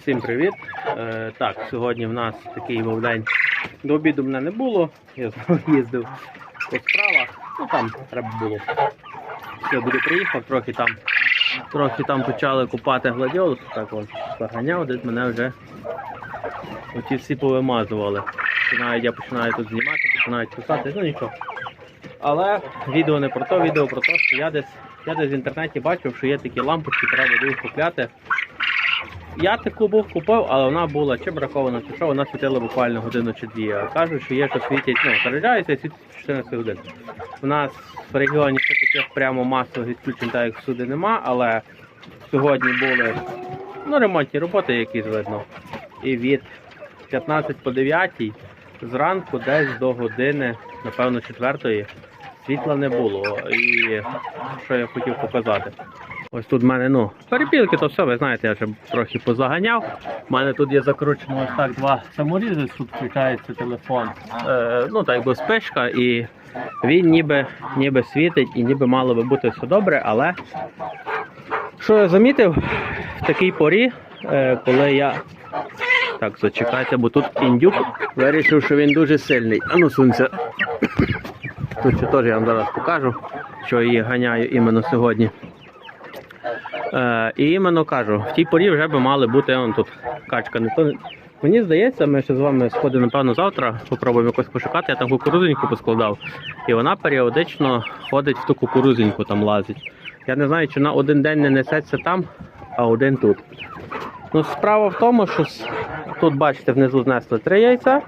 Всім привіт! Е, так, сьогодні в нас такий був день. До обіду мене не було. Я знову їздив по справах. Ну там треба було. Я буду приїхав, трохи там трохи там почали купати гладіолус, так от заганяв, десь мене вже оті всі повимазували. Починають, я починаю тут знімати, починають писати, ну нічого. Але відео не про то, відео про те, що я десь, я десь в інтернеті бачив, що є такі лампочки, треба буде їх купляти. Я таку був купив, але вона була чи бракована, чи що, вона світила буквально годину чи дві. Кажуть, що є, що світять, ну, заряджається і світить 14 годин. У нас в регіоні ще таких прямо масових відключень, так як всюди нема, але сьогодні були ну, ремонтні роботи, якісь видно. І від 15 по 9 зранку десь до години, напевно, 4 світла не було. І що я хотів показати. Ось тут в мене, ну, перепілки, то все, ви знаєте, я вже трохи позаганяв. У мене тут є закручено ось так два саморізи, тут включається телефон. Е, ну, так якби спишка, і він ніби, ніби світить і ніби мало би бути все добре, але що я замітив в такій порі, е, коли я. Так, зачекайте, бо тут індюк вирішив, що він дуже сильний. Ану, сунься. Тут ще теж я вам зараз покажу, що її ганяю іменно сьогодні. Е, і іменно кажу, в тій порі вже би мали бути он тут качка. То... Мені здається, ми ще з вами сходимо, напевно, завтра, попробуємо якось пошукати. Я там кукурузеньку поскладав. І вона періодично ходить в ту кукурузеньку, там лазить. Я не знаю, чи на один день не несеться там, а один тут. Ну, справа в тому, що тут, бачите, внизу знесли три яйця.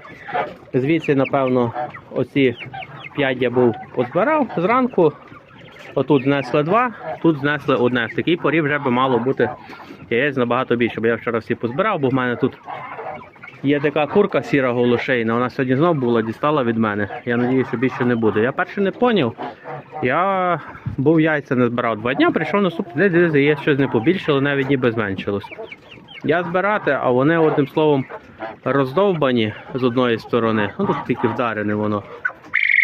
Звідси, напевно, оці п'ять я був позбирав зранку. Отут знесли два, тут знесли одне. В такій порі вже би мало бути яєць набагато більше, бо я вчора всі позбирав, бо в мене тут є така курка сіра голошейна. Вона сьогодні знов була, дістала від мене. Я надію, що більше не буде. Я перше не поняв. Я був яйця не збирав два дні, прийшов наступний день, де є щось не побільшило, навіть ніби зменшилось. Я збирати, а вони одним словом роздовбані з одної сторони. Ну тут тільки вдарене воно.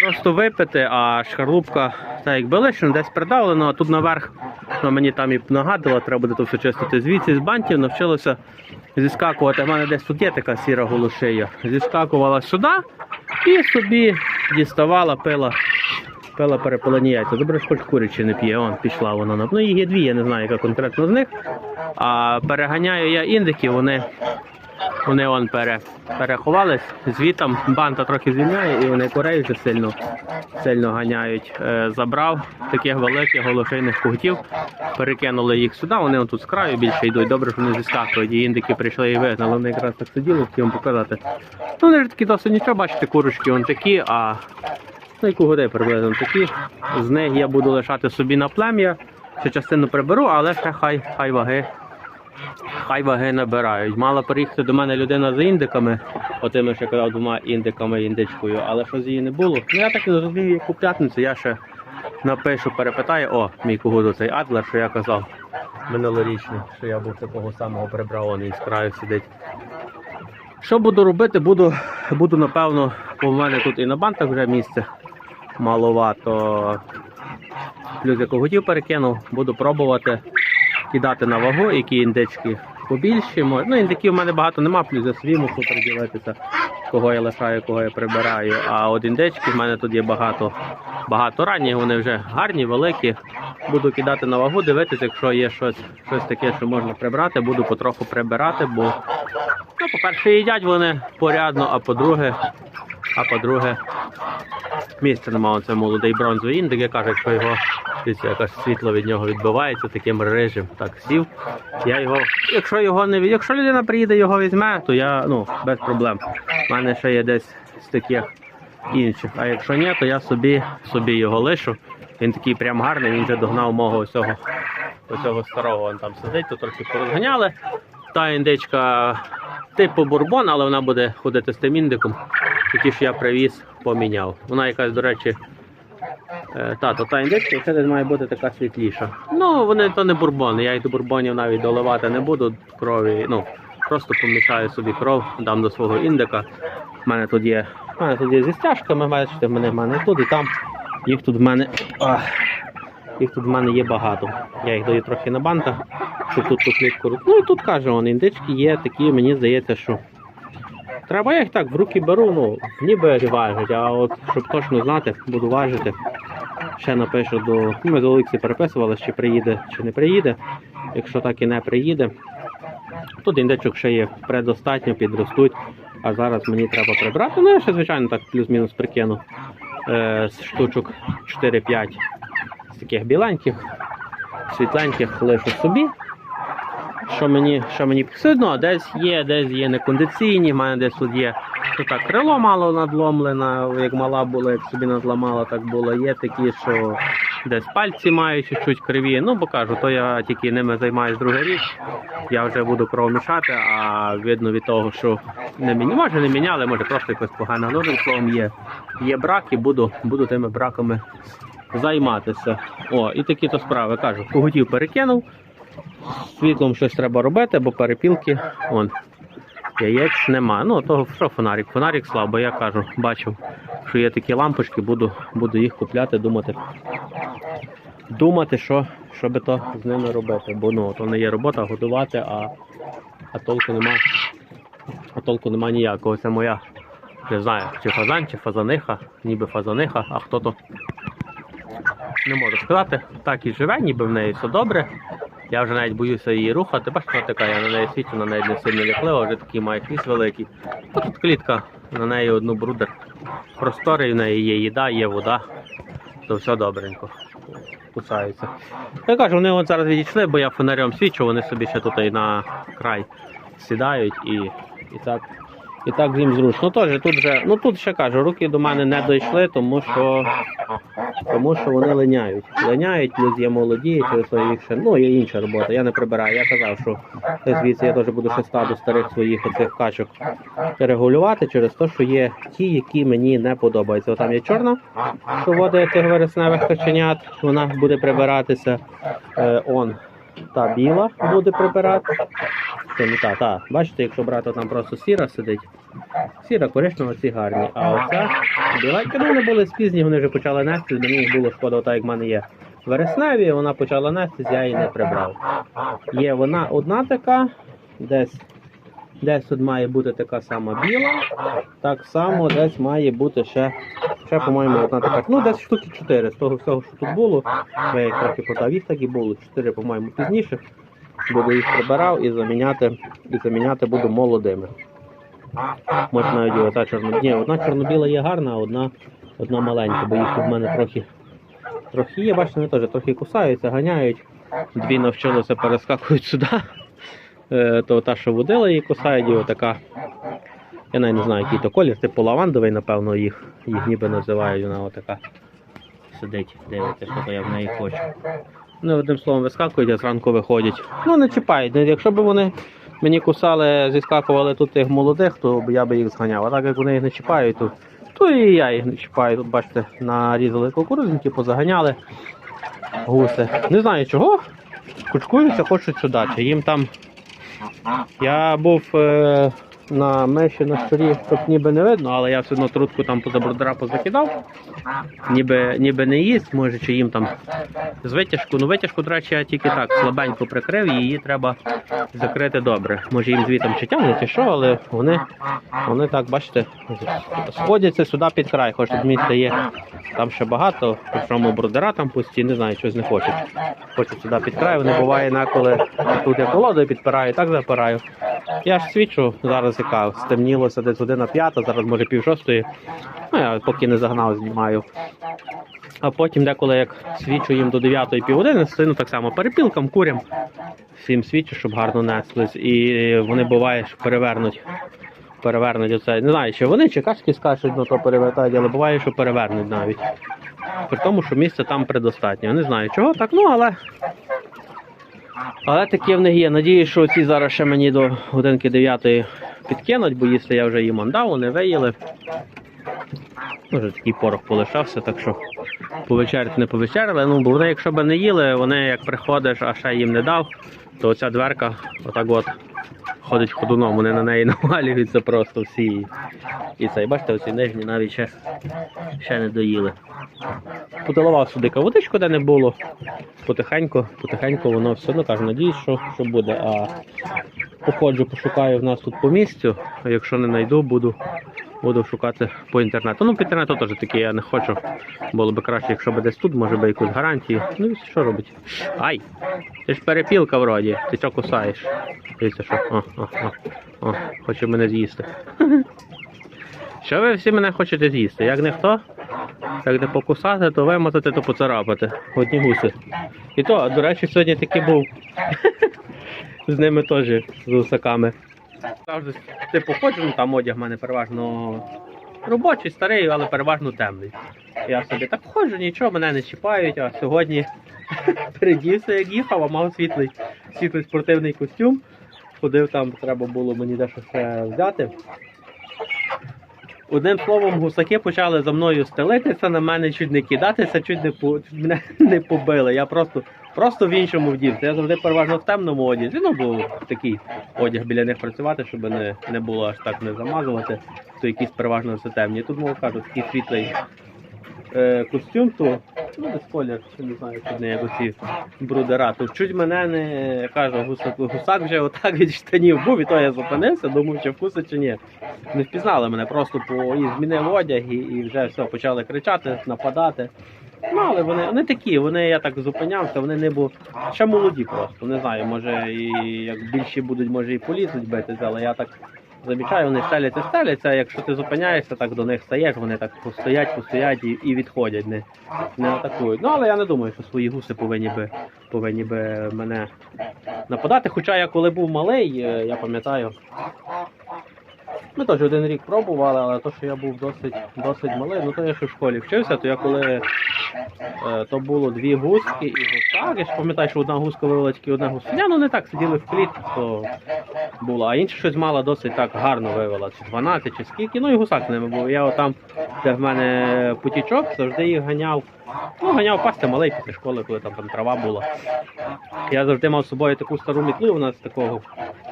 Просто випити, а шкарлупка, так якби лише десь придавлено, а тут наверх ну, мені там і нагадувала, треба буде то все чистити. Звідси з бантів навчилося зіскакувати. У мене десь тут є така сіра голошия. Зіскакувала сюди і собі діставала, пила, пила перепилені яйця. Добре, що хоч курячі не п'є, он пішла вона. на- Ну їх є дві, я не знаю, яка конкретно з них. А переганяю я індиків, вони вони вон пере, переховались, звітом банта трохи звільняє і вони курей вже сильно, сильно ганяють. Е, забрав таких великих голошейних кугтів, перекинули їх сюди, вони тут з краю більше йдуть. Добре, що вони зіскакують. І індики прийшли і вигнали. Вони якраз так сиділи, хотів вам показати. Ну, вони ж такі досить нічого, бачите, курочки вон такі, а ну і кугоди приблизно такі. З них я буду лишати собі на плем'я. Ще частину приберу, але ще хай, хай ваги хай ваги набирають. Мала приїхати до мене людина з індиками, отими ще казав двома індиками індичкою, але щось її не було. Ну я так і зрозумів, яку п'ятницю я ще напишу, перепитаю, о, мій когуду цей Адлер, що я казав минулорічний, що я був такого самого прибрав, він з краю сидить. Що буду робити? Буду, буду напевно, бо в мене тут і на бантах вже місце маловато. Плюс я когутів перекинув, буду пробувати кидати на вагу, які індички побільші. Ну, індиків в мене багато нема, плюс я свій мушу приділитися, кого я лишаю, кого я прибираю. А от індички в мене тут є багато, багато ранні, вони вже гарні, великі. Буду кидати на вагу, дивитися, якщо є щось, щось таке, що можна прибрати, буду потроху прибирати, бо, ну, по-перше, їдять вони порядно, а по-друге, а по-друге, місця немає. Це молодий бронзовий індик, я кажу, якщо його якось світло від нього відбивається таким режим. Так сів. Я його, якщо його не якщо людина приїде, його візьме, то я ну без проблем. У мене ще є десь з таких інших. А якщо ні, то я собі собі його лишу. Він такий прям гарний, він вже догнав мого ось цього, старого. Він там сидить, тут трохи порозганяли. Та індичка типу бурбон, але вона буде ходити з тим індиком. Такі, що я привіз, поміняв. Вона якась, до речі, Е, Та, індичка, це має бути така світліша. Ну, вони то не бурбони, я їх до бурбонів навіть доливати не буду крові. Ну, просто помішаю собі кров, дам до свого індика. У мене тут є. У мене тут є зі стяжками, бачите, в мене, в мене тут і там. Їх тут в мене. Ах, їх тут в мене є багато. Я їх даю трохи на бантах. щоб тут ту клітку. Ну і тут каже, он, індички є такі, мені здається, що. Треба я їх так в руки беру, ну, ніби важать, а от щоб точно знати, буду важити. Ще напишу до. ну, Ми з Олексі переписували, чи приїде, чи не приїде. Якщо так і не приїде. Тут індичок ще є предостатньо, підростуть. А зараз мені треба прибрати. Ну, я ще, звичайно, так плюс-мінус прикину. Е, з штучок 4-5 з таких біленьких, світленьких лишу собі. Що мені, що мені все одно, десь є, десь є некондиційні, в мене десь тут є. Ну так, крило мало надломлене, як мала була, як собі надламала, так було. Є такі, що десь пальці мають чуть-чуть криві. Ну, бо кажу, то я тільки ними займаюсь другий рік. Я вже буду кров мішати, а видно від того, що не міні... може не міняли, може просто якось погано. Ну, словом, є, є брак і буду, буду тими браками займатися. О, і такі то справи. Кажу, когутів перекинув. Світлом щось треба робити, бо перепілки, вон, яєць нема. Ну, того що фонарик? Фонарик слабо, я кажу, бачив, що є такі лампочки, буду, буду їх купляти, думати. Думати, що, що би то з ними робити. Бо ну, то не є робота годувати, а, а толку нема. А толку нема ніякого. Це моя, не знаю, чи фазан, чи фазаниха, ніби фазаниха, а хто то не можу сказати. Так і живе, ніби в неї все добре. Я вже навіть боюся її рухати. Бачите, вона така, я на неї свічу, на неї не сильно ляклива, вже такий має хвіст великий. А тут клітка, на неї одну брудер. Простори, в неї є їда, є вода, то все добренько. Кусаються. Я кажу, вони от зараз відійшли, бо я фонарем свічу, вони собі ще тут і на край сідають і, і так. І так їм зручно. Теж тут же, ну тут ще кажу, руки до мене не дійшли, тому що тому що вони линяють. Линяють, плюс є молоді, через то ще. Ну, є інша робота. Я не прибираю. Я казав, що звідси я теж буду ще стаду старих своїх оцих качок регулювати через те, що є ті, які мені не подобаються. Там є чорна, що водить тих вересневих каченят, вона буде прибиратися. Е, он та біла буде прибирати. Це не та, та. Бачите, якщо брати там просто сіра сидить. Сіра, коричнева, ці гарні. А оця біленька, ну вони були спізні, вони вже почали нести, мені їх було шкода, так як в мене є вересневі, вона почала нестись, я її не прибрав. Є вона одна така, десь, десь тут має бути така сама біла, так само десь має бути ще, ще по-моєму, одна така. Ну, десь штуки 4 з того всього, що тут було. Я їх трохи подав, їх так і було. 4, по-моєму, пізніше. Буду їх прибирав і заміняти, і заміняти буду молодими. Може навіть ота чорно... Ні, одна чорно-біла є гарна, а одна, одна маленька, бо їх в мене трохи, трохи є, бачите, вони теж трохи кусаються, ганяють. Дві навчилися перескакують сюди. Е, то та, що водила її кусають, і отака. Я навіть не знаю, який то колір, типу лавандовий, напевно, їх, їх ніби називають, вона отака сидить, дивиться, що то я в неї хочу. Ну, одним словом, вискакують, а зранку виходять. Ну, не чіпають. Ну, Якщо б вони мені кусали, зіскакували тут тих молодих, то я би їх зганяв. А так як вони їх не чіпають, то, то і я їх не чіпаю. Тут, бачите, нарізали кукурузники, позаганяли гуси. Не знаю чого. Кучкуються, хочуть сюди. Чи їм там. Я був е, на меші на щурі, тут ніби не видно, але я все одно трутку там поза брудера позакидав. Ніби, ніби не їсть, може, чи їм там з витяжку. Ну, витяжку, до речі, я тільки так слабенько прикрив, і її треба закрити добре. Може їм звітом чи тягне, чи що, але вони, вони так, бачите, сходяться сюди під край, хоч тут місця є. Там ще багато, причому брудера там пусті, не знаю, щось не хочуть. Хочуть сюди під край, вони буває інколи тут я колодою підпираю, так запираю. Я ж свічу зараз яка стемнілося десь година п'ята, зараз може пів шостої. Ну, я поки не загнав, знімаю. А потім деколи як свічу їм до 9 півгодини, стину так само перепілкам, курям. Всім свічу, щоб гарно неслись. І вони буває, що перевернуть. Перевернуть оце. Не знаю, чи вони, чи кашки скачуть, ну то перевертають, але буває, що перевернуть навіть. При тому, що місця там предостатньо. Не знаю чого так, ну але. Але таке в них є. Надіюсь, що ці зараз ще мені до годинки 9 підкинуть, бо їсти я вже їм дав, вони виїли. Може такий порох полишався, так що повечеряти не повечеряли. Ну, бо вони, якщо б не їли, вони як приходиш, а ще їм не дав, то оця дверка отак от ходить ходуном, вони на неї навалюються просто всі. І це, бачите, оці нижні навіть ще, ще не доїли. Потилував сюди каводичку, де не було. Потихеньку, потихеньку воно все ну кажу, надіюсь, що, що буде. А походжу, пошукаю в нас тут по місцю, а якщо не знайду, буду, буду шукати по інтернету. Ну, по інтернету теж таки я не хочу. Було б краще, якщо б десь тут, може би якусь гарантію. Ну і що робить? Ай! Ти ж перепілка вроді, ти що кусаєш? Дивіться, що. О, о, о, о, хоче мене з'їсти. Що ви всі мене хочете з'їсти? Як не хто? Як не покусати, то вимотати, то поцарапати. Одні гуси. І то, до речі, сьогодні такий був з ними теж, з гусаками. Завжди типу ходжу, ну там одяг в мене переважно робочий, старий, але переважно темний. Я собі так ходжу, нічого, мене не чіпають, а сьогодні передівся, як їхав, а мав світлий, світлий спортивний костюм. Ходив там, треба було мені дещо ще взяти. Одним словом, гусаки почали за мною стелитися, на мене чуть не кидатися, чуть не по мене не побили. Я просто, просто в іншому вдівся. Я завжди переважно в темному одязі. Ну, бо такий одяг біля них працювати, щоб не, не було аж так не замазувати, то якісь переважно все темні. Тут мов кажу, такий світлий е, костюм, то ну десь колір, не знаю, чуть не як оці брудера. То чуть мене не кажу, гусак, гусак вже отак від штанів був, і то я зупинився, думав, чи вкусить чи ні. Не впізнали мене, просто по і змінив одяг і, і вже все, почали кричати, нападати. Ну, але вони, вони такі, вони я так зупинявся, вони не були ще молоді просто. Не знаю, може і як більші будуть, може і полізуть битися, але я так замічаю, вони стеляться, стеляться. Якщо ти зупиняєшся, так до них стаєш, вони так постоять, постоять і, і відходять, не, не атакують. Ну але я не думаю, що свої гуси повинні би повинні би мене нападати. Хоча я коли був малий, е, я пам'ятаю. Ми теж один рік пробували, але то, що я був досить, досить малий, ну то я ще в школі вчився, то я коли то було дві гуски і гусак, я ж пам'ятаю, що одна гуска вивела тільки одна гусеня, ну не так сиділи в клітці, то було, а інша щось мала досить так гарно вивела, чи 12, чи скільки, ну і гусак з ними був. Я отам, де в мене потічок, завжди їх ганяв. Ну, ганяв пасти малий після школи, коли там, там трава була. Я завжди мав з собою таку стару мітлу, у нас такого,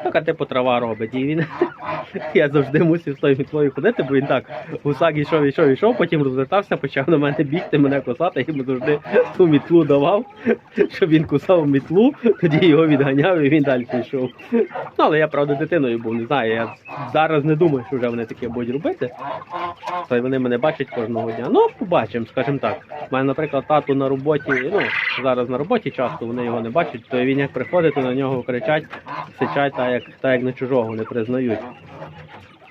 така типу трава робить. І він я завжди мусив з тою мітлою ходити, бо він так гусак йшов, йшов, йшов, потім розвертався, почав на мене бігти, мене кусати, я йому завжди ту мітлу давав, щоб він кусав мітлу, тоді його відганяв і він далі йшов. Ну, але я, правда, дитиною був, не знаю. Я зараз не думаю, що вже вони таке будуть робити. Та й вони мене бачать кожного дня. Ну, побачимо, скажімо так. У мене, наприклад, тату на роботі, ну, зараз на роботі часто вони його не бачать, то він як приходить, то на нього кричать, сичать, так як, так як на чужого не признають.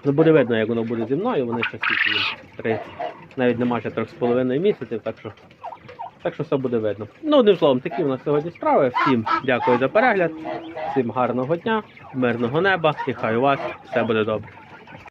Ну, буде видно, як воно буде зі мною, вони ще три, навіть нема ще трьох з половиною місяців, так що, так що все буде видно. Ну, одним словом, такі у нас сьогодні справи. Всім дякую за перегляд, всім гарного дня, мирного неба і хай у вас все буде добре.